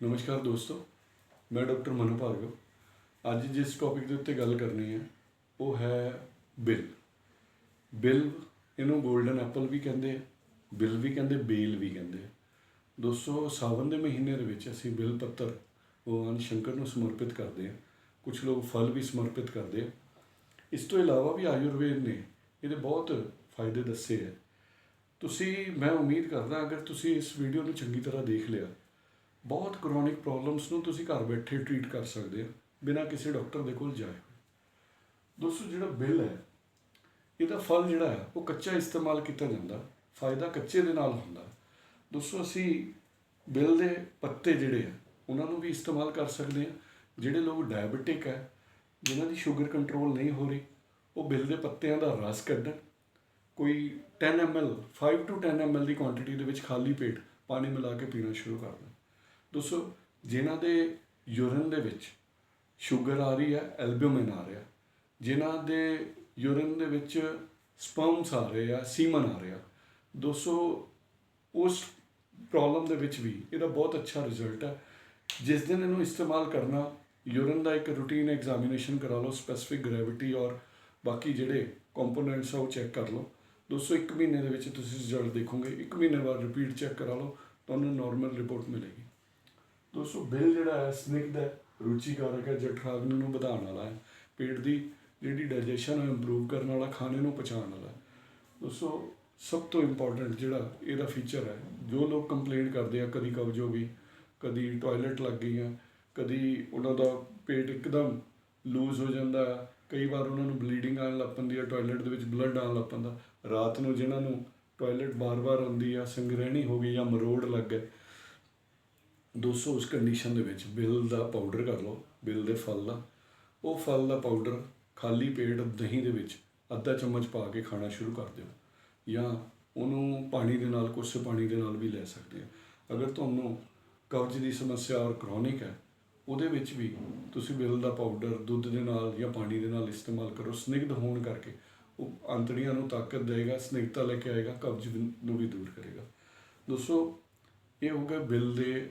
ਨਮਸਕਾਰ ਦੋਸਤੋ, ਮੈਂ ਡਾਕਟਰ ਮਨੂ ਭਾਰਗਵ। ਅੱਜ ਜਿਸ ਟੌਪਿਕ ਦੇ ਉੱਤੇ ਗੱਲ ਕਰਨੀ ਹੈ, ਉਹ ਹੈ ਬਿੱਲ। ਬਿੱਲ ਇਹਨੂੰ 골ਡਨ ਐਪਲ ਵੀ ਕਹਿੰਦੇ ਆ, ਬਿੱਲ ਵੀ ਕਹਿੰਦੇ, ਬੇਲ ਵੀ ਕਹਿੰਦੇ ਆ। ਦੋਸਤੋ ਸਾਵਨ ਦੇ ਮਹੀਨੇ ਦੇ ਵਿੱਚ ਅਸੀਂ ਬਿੱਲ ਪੱਤਰ ਭਗਵਾਨ ਸ਼ੰਕਰ ਨੂੰ ਸਮਰਪਿਤ ਕਰਦੇ ਆ ਕੁਝ ਲੋਕ ਫਲ ਵੀ ਸਮਰਪਿਤ ਕਰਦੇ ਆ। ਇਸ ਤੋਂ ਇਲਾਵਾ ਵੀ ਆਯੁਰਵੇਦ ਨੇ ਇਹਦੇ ਬਹੁਤ ਫਾਇਦੇ ਦੱਸੇ ਆ ਤੁਸੀਂ, ਮੈਂ ਉਮੀਦ ਕਰਦਾ, ਅਗਰ ਤੁਸੀਂ ਇਸ ਵੀਡੀਓ ਨੂੰ ਚੰਗੀ ਤਰ੍ਹਾਂ ਦੇਖ ਲਿਆ ਬਹੁਤ ਕ੍ਰੋਨਿਕ ਪ੍ਰੋਬਲਮਸ ਨੂੰ ਤੁਸੀਂ ਘਰ ਬੈਠੇ ਟ੍ਰੀਟ ਕਰ ਸਕਦੇ ਹੋ, ਬਿਨਾਂ ਕਿਸੇ ਡਾਕਟਰ ਦੇ ਕੋਲ ਜਾਏ। ਦੋਸਤੋ, ਜਿਹੜਾ ਬਿੱਲ ਹੈ, ਇਹਦਾ ਫਲ ਜਿਹੜਾ ਹੈ, ਉਹ ਕੱਚਾ ਇਸਤੇਮਾਲ ਕੀਤਾ ਜਾਂਦਾ, ਫਾਇਦਾ ਕੱਚੇ ਦੇ ਨਾਲ ਹੁੰਦਾ। ਦੋਸਤੋ, ਅਸੀਂ ਬਿੱਲ ਦੇ ਪੱਤੇ ਜਿਹੜੇ ਆ, ਉਹਨਾਂ ਨੂੰ ਵੀ ਇਸਤੇਮਾਲ ਕਰ ਸਕਦੇ ਹਾਂ। ਜਿਹੜੇ ਲੋਕ ਡਾਇਬੀਟਿਕ ਹੈ, ਜਿਨ੍ਹਾਂ ਦੀ ਸ਼ੂਗਰ ਕੰਟਰੋਲ ਨਹੀਂ ਹੋ ਰਹੀ, ਉਹ ਬਿੱਲ ਦੇ ਪੱਤਿਆਂ ਦਾ ਰਸ ਕੱਢਣ। ਕੋਈ 10 ml 5 to 10 ml ਦੀ ਕੁਆਂਟੀਟੀ ਦੇ ਵਿੱਚ ਖਾਲੀ ਪੇਟ ਪਾਣੀ ਮਿਲਾ ਕੇ ਪੀਣਾ ਸ਼ੁਰੂ ਕਰ ਦੇਣ। ਦੋਸਤੋ ਜਿਨ੍ਹਾਂ ਦੇ ਯੂਰਨ ਦੇ ਵਿੱਚ ਸ਼ੂਗਰ ਆ ਰਹੀ ਹੈ ਐਲਬੂਮਿਨ ਆ ਰਿਹਾ, ਜਿਨ੍ਹਾਂ ਦੇ ਯੂਰਨ ਦੇ ਵਿੱਚ ਸਪਰਮਸ ਆ ਰਹੇ ਆ, ਸੀਮਨ ਆ ਰਿਹਾ ਦੋਸਤੋ ਉਸ ਪ੍ਰੋਬਲਮ ਦੇ ਵਿੱਚ ਵੀ ਇਹਦਾ ਬਹੁਤ ਅੱਛਾ ਰਿਜ਼ਲਟ ਹੈ। ਜਿਸ ਦਿਨ ਇਹਨੂੰ ਇਸਤੇਮਾਲ ਕਰਨਾ, ਯੂਰਨ ਦਾ ਇੱਕ ਰੂਟੀਨ ਐਗਜ਼ਾਮੀਨੇਸ਼ਨ ਕਰਾ ਲਓ, ਸਪੈਸਿਫਿਕ ਗ੍ਰੈਵਿਟੀ ਔਰ ਬਾਕੀ ਜਿਹੜੇ ਕੰਪੋਨੈਂਟਸ ਆ ਉਹ ਚੈੱਕ ਕਰ ਲਓ। ਦੋਸਤੋ ਇੱਕ ਮਹੀਨੇ ਦੇ ਵਿੱਚ ਤੁਸੀਂ ਰਿਜ਼ਲਟ ਦੇਖੋਗੇ, ਇੱਕ ਮਹੀਨੇ ਬਾਅਦ ਰਿਪੀਟ ਚੈੱਕ ਕਰਾ ਲਓ, ਤੁਹਾਨੂੰ ਨਾਰਮਲ ਰਿਪੋਰਟ ਮਿਲੇਗੀ। ਦੋਸਤੋ ਬਿੱਲ ਜਿਹੜਾ ਹੈ ਸਨੇਕ ਹੈ ਰੁਚੀਕਾਰਕ ਹੈ ਜਠਰਾਗਨੀ ਨੂੰ ਵਧਾਉਣ ਵਾਲਾ ਹੈ ਪੇਟ ਦੀ ਜਿਹੜੀ ਡਾਈਜੈਸ਼ਨ ਹੈ ਇੰਪਰੂਵ ਕਰਨ ਵਾਲਾ ਖਾਣੇ ਨੂੰ ਪਚਾਉਣ ਵਾਲਾ ਹੈ। ਦੋਸਤੋ ਸਭ ਤੋਂ ਇੰਪੋਰਟੈਂਟ ਜਿਹੜਾ ਇਹਦਾ ਫੀਚਰ ਹੈ ਜੋ ਲੋਕ ਕੰਪਲੇਂਟ ਕਰਦੇ ਆ ਕਦੀ ਕਬਜ਼ ਹੋ ਗਈ ਕਦੀ ਟਾਇਲਟ ਲੱਗ ਗਈ ਗਈਆਂ ਕਦੀ ਉਹਨਾਂ ਦਾ ਪੇਟ ਇੱਕਦਮ ਲੂਜ਼ ਹੋ ਜਾਂਦਾ ਹੈ, ਕਈ ਵਾਰ ਉਹਨਾਂ ਨੂੰ ਬਲੀਡਿੰਗ ਆਉਣ ਲੱਗ ਪੈਂਦੀ ਹੈ ਟਾਇਲਟ ਦੇ ਵਿੱਚ ਬਲੱਡ ਆਉਣ ਲੱਗ ਪੈਂਦਾ ਰਾਤ ਨੂੰ ਜਿਨ੍ਹਾਂ ਨੂੰ ਟਾਇਲਟ ਬਾਰ-ਬਾਰ ਆਉਂਦੀ ਆ ਸੰਗ੍ਰਹਿਣੀ ਹੋ ਗਈ ਜਾਂ ਮਰੋੜ ਲੱਗ ਗਏ ਦੋਸਤੋ ਉਸ ਕੰਡੀਸ਼ਨ ਦੇ ਵਿੱਚ ਬਿੱਲ ਦਾ ਪਾਊਡਰ ਕਰ ਲਓ, ਬਿੱਲ ਦੇ ਫਲ ਦਾ। ਉਹ ਫਲ ਦਾ ਪਾਊਡਰ ਖਾਲੀ ਪੇਟ ਦਹੀਂ ਦੇ ਵਿੱਚ ਅੱਧਾ ਚਮਚ ਪਾ ਕੇ ਖਾਣਾ ਸ਼ੁਰੂ ਕਰ ਦਿਓ ਜਾਂ ਉਹਨੂੰ ਪਾਣੀ ਦੇ ਨਾਲ ਕੋਸੇ ਪਾਣੀ ਦੇ ਨਾਲ ਵੀ ਲੈ ਸਕਦੇ ਆ। ਅਗਰ ਤੁਹਾਨੂੰ ਕਬਜ਼ ਦੀ ਸਮੱਸਿਆ ਔਰ ਕ੍ਰੋਨਿਕ ਹੈ, ਉਹਦੇ ਵਿੱਚ ਵੀ ਤੁਸੀਂ ਬਿੱਲ ਦਾ ਪਾਊਡਰ ਦੁੱਧ ਦੇ ਨਾਲ ਜਾਂ ਪਾਣੀ ਦੇ ਨਾਲ ਇਸਤੇਮਾਲ ਕਰੋ। ਸਨਿਗਧ ਹੋਣ ਕਰਕੇ ਉਹ ਅੰਤੜੀਆਂ ਨੂੰ ਤਾਕਤ ਦੇਗਾ ਸਨਿਗਧਤਾ ਲੈ ਕੇ ਆਏਗਾ, ਕਬਜ਼ ਨੂੰ ਵੀ ਦੂਰ ਕਰੇਗਾ। ਦੋਸਤੋ, ਇਹ ਹੋ ਗਿਆ ਬਿੱਲ ਦੇ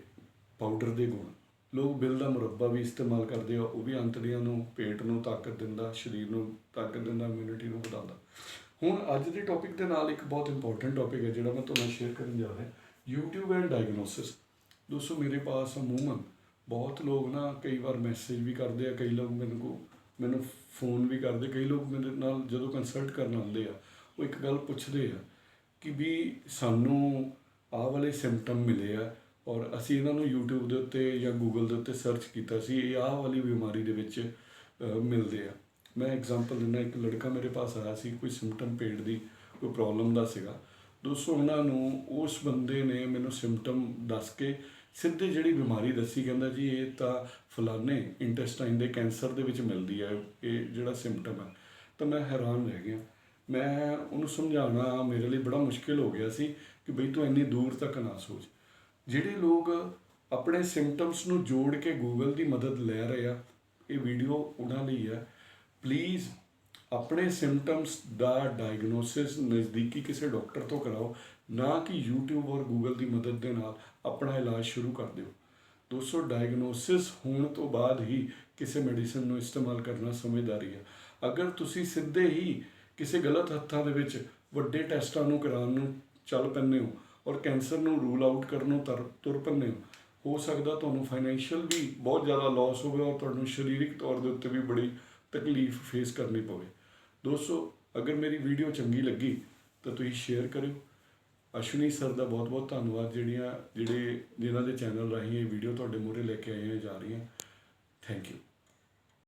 ਪਾਊਡਰ ਦੇ ਗੁਣ। ਲੋਕ ਬਿੱਲ ਦਾ ਮੁਰੱਬਾ ਵੀ ਇਸਤੇਮਾਲ ਕਰਦੇ ਆ, ਉਹ ਵੀ ਅੰਤੜੀਆਂ ਨੂੰ, ਪੇਟ ਨੂੰ ਤਾਕਤ ਦਿੰਦਾ, ਸਰੀਰ ਨੂੰ ਤਾਕਤ ਦਿੰਦਾ ਇਮਿਊਨਿਟੀ ਨੂੰ ਵਧਾਉਂਦਾ। ਹੁਣ ਅੱਜ ਦੇ ਟੌਪਿਕ ਦੇ ਨਾਲ ਇੱਕ ਬਹੁਤ ਇੰਪੋਰਟੈਂਟ ਟੌਪਿਕ ਹੈ, ਜਿਹੜਾ ਮੈਂ ਤੁਹਾਨੂੰ ਸ਼ੇਅਰ ਕਰਨ ਜਾ ਰਿਹਾ। YouTube ਐਂਡ ਡਾਇਗਨੋਸਿਸ ਦੋਸਤੋ, ਮੇਰੇ ਪਾਸ ਅਮੂਮਨ ਬਹੁਤ ਲੋਕ ਨਾ ਕਈ ਵਾਰ ਮੈਸੇਜ ਵੀ ਕਰਦੇ ਆ, ਕਈ ਲੋਕ ਮੈਨੂੰ ਕੋ ਮੈਨੂੰ ਫੋਨ ਵੀ ਕਰਦੇ, ਕਈ ਲੋਕ ਮੇਰੇ ਨਾਲ ਜਦੋਂ ਕੰਸਲਟ ਕਰਨ ਆਉਂਦੇ ਆ, ਉਹ ਇੱਕ ਗੱਲ ਪੁੱਛਦੇ ਆ ਕਿ ਵੀ ਸਾਨੂੰ ਆਹ ਵਾਲੇ ਸਿੰਪਟਮ ਮਿਲੇ ਆ ਔਰ ਅਸੀਂ ਇਹਨਾਂ ਨੂੰ YouTube ਦੇ ਉੱਤੇ ਜਾਂ Google ਦੇ ਉੱਤੇ ਸਰਚ ਕੀਤਾ ਸੀ, ਇਹ ਆਹ ਵਾਲੀ ਬਿਮਾਰੀ ਦੇ ਵਿੱਚ ਮਿਲਦੇ ਆ। ਮੈਂ ਐਗਜ਼ਾਮਪਲ ਦਿੰਦਾ, ਇੱਕ ਲੜਕਾ ਮੇਰੇ ਪਾਸ ਆਇਆ ਸੀ, ਕੋਈ ਸਿੰਪਟਮ ਪੇਟ ਦੀ, ਕੋਈ ਪ੍ਰੋਬਲਮ ਦਾ ਸੀਗਾ। ਦੋਸਤੋ, ਉਹਨਾਂ ਨੂੰ ਉਸ ਬੰਦੇ ਨੇ ਮੈਨੂੰ ਸਿੰਪਟਮ ਦੱਸ ਕੇ ਸਿੱਧੇ ਜਿਹੜੀ ਬਿਮਾਰੀ ਦੱਸੀ, ਕਹਿੰਦਾ ਜੀ, ਇਹ ਤਾਂ ਫਲਾਣੇ ਇੰਟੈਸਟਾਈਨ ਦੇ ਕੈਂਸਰ ਦੇ ਵਿੱਚ ਮਿਲਦੀ ਹੈ ਇਹ ਜਿਹੜਾ ਸਿੰਪਟਮ ਹੈ ਤਾਂ ਮੈਂ ਹੈਰਾਨ ਰਹਿ ਗਿਆ। ਮੈਂ ਉਹਨੂੰ ਸਮਝਾਉਣਾ ਮੇਰੇ ਲਈ ਬੜਾ ਮੁਸ਼ਕਿਲ ਹੋ ਗਿਆ ਸੀ ਕਿ ਬਈ ਤੂੰ ਇੰਨੀ ਦੂਰ ਤੱਕ ਨਾ ਸੋਚ। ਜਿਹੜੇ ਲੋਕ ਆਪਣੇ ਸਿੰਪਟਮਸ ਨੂੰ ਜੋੜ ਕੇ ਗੂਗਲ ਦੀ ਮਦਦ ਲੈ ਰਹੇ ਆ, ਇਹ ਵੀਡੀਓ ਉਹਨਾਂ ਲਈ ਹੈ ਪਲੀਜ਼ ਆਪਣੇ ਸਿੰਪਟਮਸ ਦਾ ਡਾਇਗਨੋਸਿਸ ਨਜ਼ਦੀਕੀ ਕਿਸੇ ਡਾਕਟਰ ਤੋਂ ਕਰਾਓ, ਨਾ ਕਿ YouTube ਔਰ Google ਦੀ ਮਦਦ ਦੇ ਨਾਲ ਆਪਣਾ ਇਲਾਜ ਸ਼ੁਰੂ ਕਰ ਦਿਓ। ਦੋਸਤੋ ਡਾਇਗਨੋਸਿਸ ਹੋਣ ਤੋਂ ਬਾਅਦ ਹੀ ਕਿਸੇ ਮੈਡੀਸਨ ਨੂੰ ਇਸਤੇਮਾਲ ਕਰਨਾ ਸਮਝਦਾਰੀ ਹੈ ਅਗਰ ਤੁਸੀਂ ਸਿੱਧੇ ਹੀ ਕਿਸੇ ਗਲਤ ਹੱਥਾਂ ਦੇ ਵਿੱਚ ਵੱਡੇ ਟੈਸਟਾਂ ਨੂੰ ਕਰਾਉਣ ਨੂੰ ਚੱਲ ਪੈਂਦੇ ਹੋ ਔਰ ਕੈਂਸਰ ਨੂੰ ਰੂਲ ਆਊਟ ਕਰਨ ਨੂੰ ਤਰ ਤੁਰ ਪੈਂਦੇ ਹੋ। ਹੋ ਸਕਦਾ ਤੁਹਾਨੂੰ ਫਾਈਨੈਂਸ਼ੀਅਲ ਵੀ ਬਹੁਤ ਜ਼ਿਆਦਾ ਲਾਸ ਹੋਵੇ ਔਰ ਤੁਹਾਨੂੰ ਸਰੀਰਕ ਤੌਰ ਦੇ ਉੱਤੇ ਵੀ ਬੜੀ ਤਕਲੀਫ ਫੇਸ ਕਰਨੀ ਪਵੇ। ਦੋਸਤੋ, ਅਗਰ ਮੇਰੀ ਵੀਡੀਓ ਚੰਗੀ ਲੱਗੀ, ਤਾਂ ਤੁਸੀਂ ਸ਼ੇਅਰ ਕਰਿਓ। ਅਸ਼ਵਨੀ ਸਰ ਦਾ ਬਹੁਤ ਬਹੁਤ ਧੰਨਵਾਦ, ਜਿਹੜੀਆਂ ਜਿਹੜੇ ਜਿਨ੍ਹਾਂ ਦੇ ਚੈਨਲ ਰਾਹੀਂ ਇਹ ਵੀਡੀਓ ਤੁਹਾਡੇ ਮੂਹਰੇ ਲੈ ਕੇ ਆਏ ਆ ਜਾ ਰਹੀਆਂ। Thank you